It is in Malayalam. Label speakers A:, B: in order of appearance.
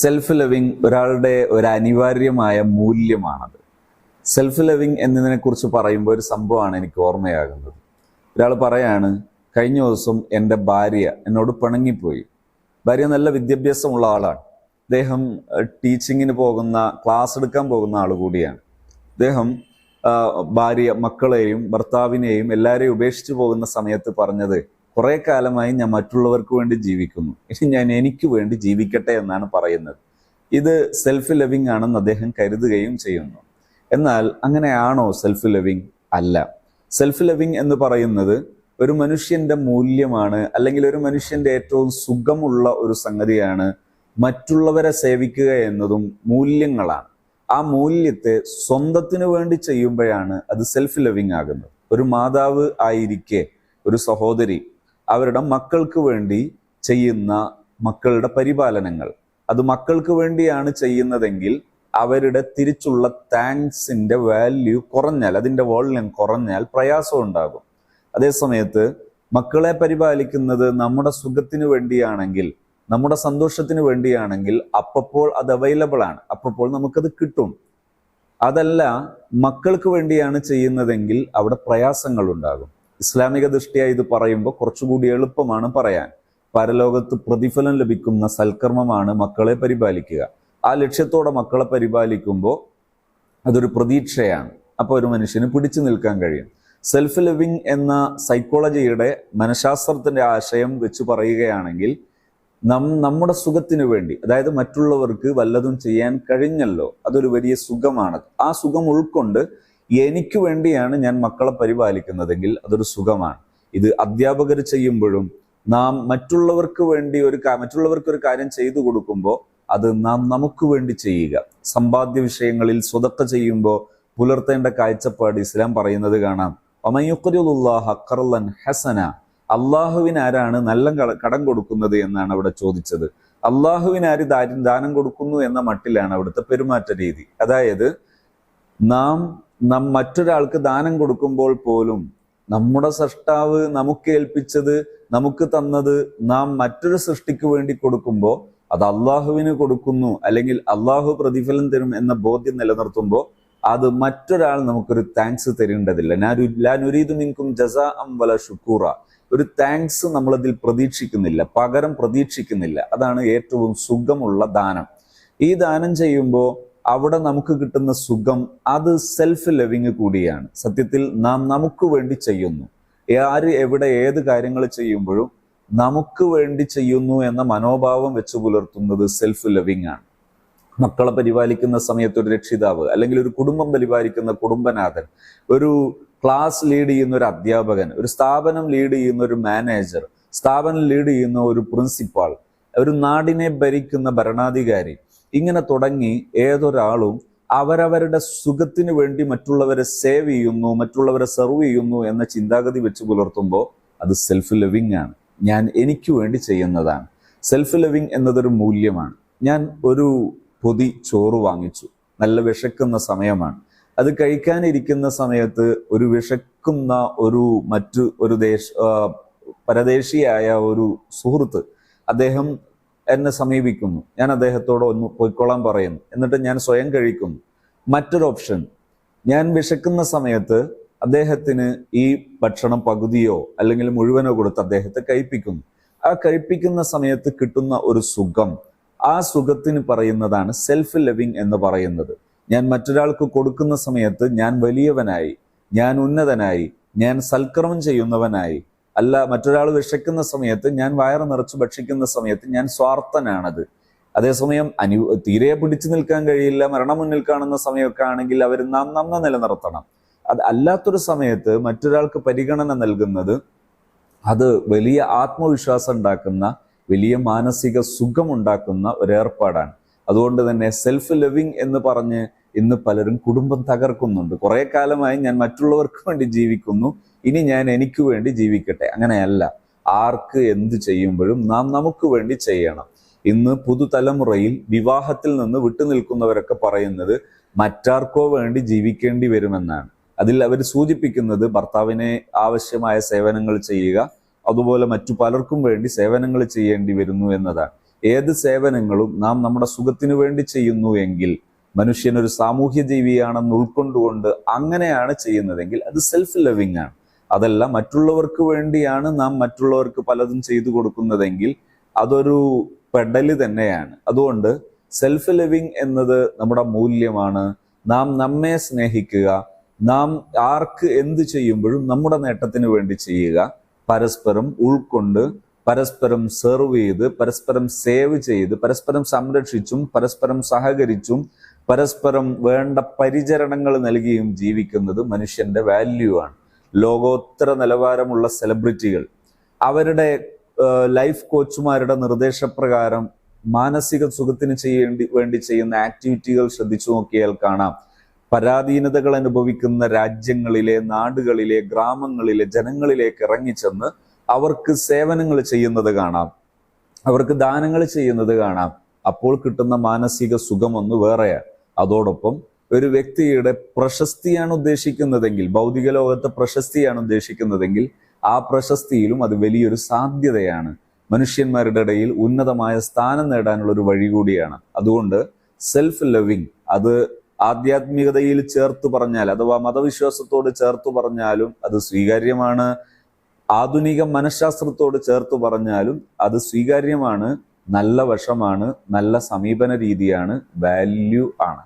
A: സെൽഫ് ലവിങ് ഒരാളുടെ ഒരു അനിവാര്യമായ മൂല്യമാണത്. സെൽഫ് ലവിങ് എന്നതിനെ കുറിച്ച് പറയുമ്പോൾ ഒരു സംഭവമാണ് എനിക്ക് ഓർമ്മയാകുന്നത്. ഒരാൾ പറയാണ് കഴിഞ്ഞ ദിവസം എന്റെ ഭാര്യ എന്നോട് പിണങ്ങിപ്പോയി. ഭാര്യ നല്ല വിദ്യാഭ്യാസമുള്ള ആളാണ്. അദ്ദേഹം ടീച്ചിങ്ങിന് പോകുന്ന ക്ലാസ് എടുക്കാൻ പോകുന്ന ആൾ കൂടിയാണ്. അദ്ദേഹം ഭാര്യ മക്കളെയും ഭർത്താവിനെയും എല്ലാവരെയും ഉപേക്ഷിച്ച് പോകുന്ന സമയത്ത് പറഞ്ഞത് കുറെ കാലമായി ഞാൻ മറ്റുള്ളവർക്ക് വേണ്ടി ജീവിക്കുന്നു. ഇനി ഞാൻ എനിക്ക് വേണ്ടി ജീവിക്കട്ടെ എന്നാണ് പറയുന്നത്. ഇത് സെൽഫ് ലവിങ് ആണെന്ന് അദ്ദേഹം കരുതുകയും ചെയ്യുന്നു. എന്നാൽ അങ്ങനെയാണോ സെൽഫ് ലവിങ് അല്ല. സെൽഫ് ലവിങ് എന്ന് പറയുന്നത് ഒരു മനുഷ്യന്റെ മൂല്യമാണ് അല്ലെങ്കിൽ ഒരു മനുഷ്യന്റെ ഏറ്റവും സുഖമുള്ള ഒരു സംഗതിയാണ് മറ്റുള്ളവരെ സേവിക്കുക എന്നതും മൂല്യങ്ങളാണ്. ആ മൂല്യത്തെ സ്വന്തത്തിനു വേണ്ടി ചെയ്യുമ്പോഴാണ് അത് സെൽഫ് ലവിങ് ആകുന്നത്. ഒരു മാതാവ് ആയിരിക്കെ ഒരു സഹോദരി അവരുടെ മക്കൾക്ക് വേണ്ടി ചെയ്യുന്ന മക്കളുടെ പരിപാലനങ്ങൾ. അത് മക്കൾക്ക് വേണ്ടിയാണ് ചെയ്യുന്നതെങ്കിൽ അവരുടെ തിരിച്ചുള്ള താങ്ക്സിന്റെ വാല്യൂ കുറഞ്ഞാൽ അതിന്റെ വോളിയം കുറഞ്ഞാൽ പ്രയാസം ഉണ്ടാകും. അതേസമയത്ത് മക്കളെ പരിപാലിക്കുന്നത് നമ്മുടെ സുഖത്തിന് വേണ്ടിയാണെങ്കിൽ നമ്മുടെ സന്തോഷത്തിന് വേണ്ടിയാണെങ്കിൽ അപ്പപ്പോൾ അത് അവൈലബിൾ ആണ്. അപ്പപ്പോൾ നമുക്കത് കിട്ടും. അതല്ല മക്കൾക്ക് വേണ്ടിയാണ് ചെയ്യുന്നതെങ്കിൽ അവിടെ പ്രയാസങ്ങൾ ഉണ്ടാകും. ഇസ്ലാമിക ദൃഷ്ടിയായി ഇത് പറയുമ്പോൾ കുറച്ചുകൂടി എളുപ്പമാണ് പറയാൻ. പരലോകത്ത് പ്രതിഫലം ലഭിക്കുന്ന സൽക്കർമ്മമാണ് മക്കളെ പരിപാലിക്കുക. ആ ലക്ഷ്യത്തോടെ മക്കളെ പരിപാലിക്കുമ്പോൾ അതൊരു പ്രതീക്ഷയാണ്. അപ്പോൾ ഒരു മനുഷ്യന് പിടിച്ചു നിൽക്കാൻ കഴിയും. സെൽഫ് ലിവിങ് എന്ന സൈക്കോളജിയുടെ മനഃശാസ്ത്രത്തിന്റെ ആശയം വെച്ച് പറയുകയാണെങ്കിൽ നം നമ്മുടെ സുഖത്തിനു വേണ്ടി അതായത് മറ്റുള്ളവർക്ക് വല്ലതും ചെയ്യാൻ കഴിഞ്ഞല്ലോ അതൊരു വലിയ സുഖമാണ്. ആ സുഖം ഉൾക്കൊണ്ട് എനിക്ക് വേണ്ടിയാണ് ഞാൻ മക്കളെ പരിപാലിക്കുന്നതെങ്കിൽ അതൊരു സുഖമാണ്. ഇത് അധ്യാപകർ ചെയ്യുമ്പോഴും നാം മറ്റുള്ളവർക്ക് വേണ്ടി ഒരു മറ്റുള്ളവർക്ക് ഒരു കാര്യം ചെയ്തു കൊടുക്കുമ്പോൾ അത് നാം നമുക്ക് വേണ്ടി ചെയ്യുക. സമ്പാദ്യ വിഷയങ്ങളിൽ സ്വതക്ക ചെയ്യുമ്പോൾ പുലർത്തേണ്ട കാഴ്ചപ്പാട് ഇസ്ലാം പറയുന്നത് കാണാം. ഒമയുക്കരുല്ലാഹ ഖർലൻ ഹസന അള്ളാഹുവിന് ആരാണ് നല്ല കടം കൊടുക്കുന്നത് എന്നാണ് അവിടെ ചോദിച്ചത്. അള്ളാഹുവിന് ആര് ദാനം കൊടുക്കുന്നു എന്ന മട്ടിലാണ് അവിടുത്തെ പെരുമാറ്റ രീതി. അതായത് നാം നാം മറ്റൊരാൾക്ക് ദാനം കൊടുക്കുമ്പോൾ പോലും നമ്മുടെ സൃഷ്ടാവ് നമുക്ക് ഏൽപ്പിച്ചത് നമുക്ക് തന്നത് നാം മറ്റൊരു സൃഷ്ടിക്ക് വേണ്ടി കൊടുക്കുമ്പോൾ അത് അള്ളാഹുവിന് കൊടുക്കുന്നു അല്ലെങ്കിൽ അള്ളാഹു പ്രതിഫലം തരും എന്ന ബോധ്യം നിലനിർത്തുമ്പോൾ അത് മറ്റൊരാൾ നമുക്കൊരു താങ്ക്സ് തരേണ്ടതില്ല. ഞാൻ ലാനുരീതു മിൻകും ജസാ അം വല ഷുക്കൂറ. ഒരു താങ്ക്സ് നമ്മളതിൽ പ്രതീക്ഷിക്കുന്നില്ല പകരം പ്രതീക്ഷിക്കുന്നില്ല. അതാണ് ഏറ്റവും സുഖമുള്ള ദാനം. ഈ ദാനം ചെയ്യുമ്പോൾ അവിടെ നമുക്ക് കിട്ടുന്ന സുഖം അത് സെൽഫ് ലവിങ് കൂടിയാണ്. സത്യത്തിൽ നാം നമുക്ക് വേണ്ടി ചെയ്യുന്നു. ആര് എവിടെ ഏത് കാര്യങ്ങൾ ചെയ്യുമ്പോഴും നമുക്ക് വേണ്ടി ചെയ്യുന്നു എന്ന മനോഭാവം വെച്ച് പുലർത്തുന്നത് സെൽഫ് ലവിങ് ആണ്. മക്കളെ പരിപാലിക്കുന്ന സമയത്ത് ഒരു രക്ഷിതാവ് അല്ലെങ്കിൽ ഒരു കുടുംബം പരിപാലിക്കുന്ന കുടുംബനാഥൻ ഒരു ക്ലാസ് ലീഡ് ചെയ്യുന്ന ഒരു അധ്യാപകൻ ഒരു സ്ഥാപനം ലീഡ് ചെയ്യുന്ന ഒരു മാനേജർ സ്ഥാപനം ലീഡ് ചെയ്യുന്ന ഒരു പ്രിൻസിപ്പാൾ ഒരു നാടിനെ ഭരിക്കുന്ന ഭരണാധികാരി ഇങ്ങനെ തുടങ്ങി ഏതൊരാളും അവരവരുടെ സുഖത്തിന് വേണ്ടി മറ്റുള്ളവരെ സേവ് ചെയ്യുന്നു മറ്റുള്ളവരെ സെർവ് ചെയ്യുന്നു എന്ന ചിന്താഗതി വെച്ച് പുലർത്തുമ്പോൾ അത് സെൽഫ് ലിവിങ് ആണ്. ഞാൻ എനിക്ക് വേണ്ടി ചെയ്യുന്നതാണ്. സെൽഫ് ലിവിങ് എന്നതൊരു മൂല്യമാണ്. ഞാൻ ഒരു പൊതി ചോറ് വാങ്ങിച്ചു. നല്ല വിശക്കുന്ന സമയമാണ്. അത് കഴിക്കാനിരിക്കുന്ന സമയത്ത് ഒരു വിശക്കുന്ന ഒരു മറ്റു ഒരു ദേശ പരദേശിയായ ഒരു സുഹൃത്ത് അദ്ദേഹം എന്നെ സമീപിക്കുന്നു. ഞാൻ അദ്ദേഹത്തോട് ഒന്ന് പൊയ്ക്കൊള്ളാൻ പറയുന്നു. എന്നിട്ട് ഞാൻ സ്വയം കഴിക്കുന്നു. മറ്റൊരു ഓപ്ഷൻ. ഞാൻ വിശക്കുന്ന സമയത്ത് അദ്ദേഹത്തിന് ഈ ഭക്ഷണം പകുതിയോ അല്ലെങ്കിൽ മുഴുവനോ കൊടുത്ത് അദ്ദേഹത്തെ കഴിപ്പിക്കുന്നു. ആ കഴിപ്പിക്കുന്ന സമയത്ത് കിട്ടുന്ന ഒരു സുഖം. ആ സുഖത്തിന് പറയുന്നതാണ് സെൽഫ് ലിവിങ് എന്ന് പറയുന്നത്. ഞാൻ മറ്റൊരാൾക്ക് കൊടുക്കുന്ന സമയത്ത് ഞാൻ വലിയവനായി ഞാൻ ഉന്നതനായി ഞാൻ സൽക്കർമ്മം ചെയ്യുന്നവനായി അല്ല മറ്റൊരാൾ വിശക്കുന്ന സമയത്ത് ഞാൻ വയറ് നിറച്ച് ഭക്ഷിക്കുന്ന സമയത്ത് ഞാൻ സ്വാർത്ഥനാണത്. അതേസമയം അനു തീരെ പിടിച്ചു നിൽക്കാൻ കഴിയില്ല മരണം മുന്നിൽ കാണുന്ന സമയമൊക്കെ ആണെങ്കിൽ അവർ നാം നന്ന നിലനിർത്തണം. അത് അല്ലാത്തൊരു സമയത്ത് മറ്റൊരാൾക്ക് പരിഗണന നൽകുന്നത് അത് വലിയ ആത്മവിശ്വാസം ഉണ്ടാക്കുന്ന വലിയ മാനസിക സുഖമുണ്ടാക്കുന്ന ഒരു ഏർപ്പാടാണ് അതുകൊണ്ട് തന്നെ സെൽഫ് ലിവിങ് എന്ന് പറഞ്ഞ് ഇന്ന് പലരും കുടുംബം തകർക്കുന്നുണ്ട്. കുറെ കാലമായി ഞാൻ മറ്റുള്ളവർക്ക് വേണ്ടി ജീവിക്കുന്നു. ഇനി ഞാൻ എനിക്ക് വേണ്ടി ജീവിക്കട്ടെ. അങ്ങനെയല്ല. ആർക്ക് എന്ത് ചെയ്യുമ്പോഴും നാം നമുക്ക് വേണ്ടി ചെയ്യണം. ഇന്ന് പുതുതലമുറയിൽ വിവാഹത്തിൽ നിന്ന് വിട്ടുനിൽക്കുന്നവരൊക്കെ പറയുന്നത് മറ്റാർക്കോ വേണ്ടി ജീവിക്കേണ്ടി വരുമെന്നാണ്. അതിൽ അവർ സൂചിപ്പിക്കുന്നത് ഭർത്താവിനെ ആവശ്യമായ സേവനങ്ങൾ ചെയ്യുക അതുപോലെ മറ്റു പലർക്കും വേണ്ടി സേവനങ്ങൾ ചെയ്യേണ്ടി വരുന്നു എന്നതാണ്. ഏത് സേവനങ്ങളും നാം നമ്മുടെ സുഖത്തിനു വേണ്ടി ചെയ്യുന്നു എങ്കിൽ മനുഷ്യൻ ഒരു സാമൂഹ്യ ജീവിയാണെന്ന് ഉൾക്കൊണ്ടുകൊണ്ട് അങ്ങനെയാണ് ചെയ്യുന്നതെങ്കിൽ അത് സെൽഫ് ലവിങ് ആണ്. അതല്ല മറ്റുള്ളവർക്ക് വേണ്ടിയാണ് നാം മറ്റുള്ളവർക്ക് പലതും ചെയ്തു കൊടുക്കുന്നതെങ്കിൽ അതൊരു പെടൽ തന്നെയാണ്. അതുകൊണ്ട് സെൽഫ് ലിവിങ് എന്നത് നമ്മുടെ മൂല്യമാണ്. നാം നമ്മെ സ്നേഹിക്കുക. നാം ആർക്ക് എന്ത് ചെയ്യുമ്പോഴും നമ്മുടെ നേട്ടത്തിന് വേണ്ടി ചെയ്യുക. പരസ്പരം ഉൾക്കൊണ്ട് പരസ്പരം സെർവ് ചെയ്ത് പരസ്പരം സേവ് ചെയ്ത് പരസ്പരം സംരക്ഷിച്ചും പരസ്പരം സഹകരിച്ചും പരസ്പരം വേണ്ട പരിചരണങ്ങൾ നൽകിയും ജീവിക്കുന്നത് മനുഷ്യന്റെ വാല്യൂ ആണ്. ലോകോത്തര നിലവാരമുള്ള സെലിബ്രിറ്റികൾ അവരുടെ ലൈഫ് കോച്ചുമാരുടെ നിർദ്ദേശപ്രകാരം മാനസിക സുഖത്തിന് ചെയ്യേണ്ടി വേണ്ടി ചെയ്യുന്ന ആക്ടിവിറ്റികൾ ശ്രദ്ധിച്ചു നോക്കിയാൽ കാണാം. പരാധീനതകൾ അനുഭവിക്കുന്ന രാജ്യങ്ങളിലെ നാടുകളിലെ ഗ്രാമങ്ങളിലെ ജനങ്ങളിലേക്ക് ഇറങ്ങിച്ചെന്ന് അവർക്ക് സേവനങ്ങൾ ചെയ്യുന്നത് കാണാം. അവർക്ക് ദാനങ്ങൾ ചെയ്യുന്നത് കാണാം. അപ്പോൾ കിട്ടുന്ന മാനസിക സുഖമൊന്ന് വേറെയാണ്. അതോടൊപ്പം ഒരു വ്യക്തിയുടെ പ്രശസ്തിയാണ് ഉദ്ദേശിക്കുന്നതെങ്കിൽ ഭൗതിക ലോകത്തെ പ്രശസ്തിയാണ് ഉദ്ദേശിക്കുന്നതെങ്കിൽ ആ പ്രശസ്തിയിലും അത് വലിയൊരു സാധ്യതയാണ്. മനുഷ്യന്മാരുടെ ഇടയിൽ ഉന്നതമായ സ്ഥാനം നേടാനുള്ള ഒരു വഴി കൂടിയാണ്. അതുകൊണ്ട് സെൽഫ് ലവിങ് അത് ആധ്യാത്മികതയിൽ ചേർത്ത് പറഞ്ഞാൽ അഥവാ മതവിശ്വാസത്തോട് ചേർത്ത് പറഞ്ഞാലും അത് സ്വീകാര്യമാണ്. ആധുനിക മനഃശാസ്ത്രത്തോട് ചേർത്ത് പറഞ്ഞാലും അത് സ്വീകാര്യമാണ്. നല്ല വശമാണ് നല്ല സമീപന രീതിയാണ് വാല്യൂ ആണ്.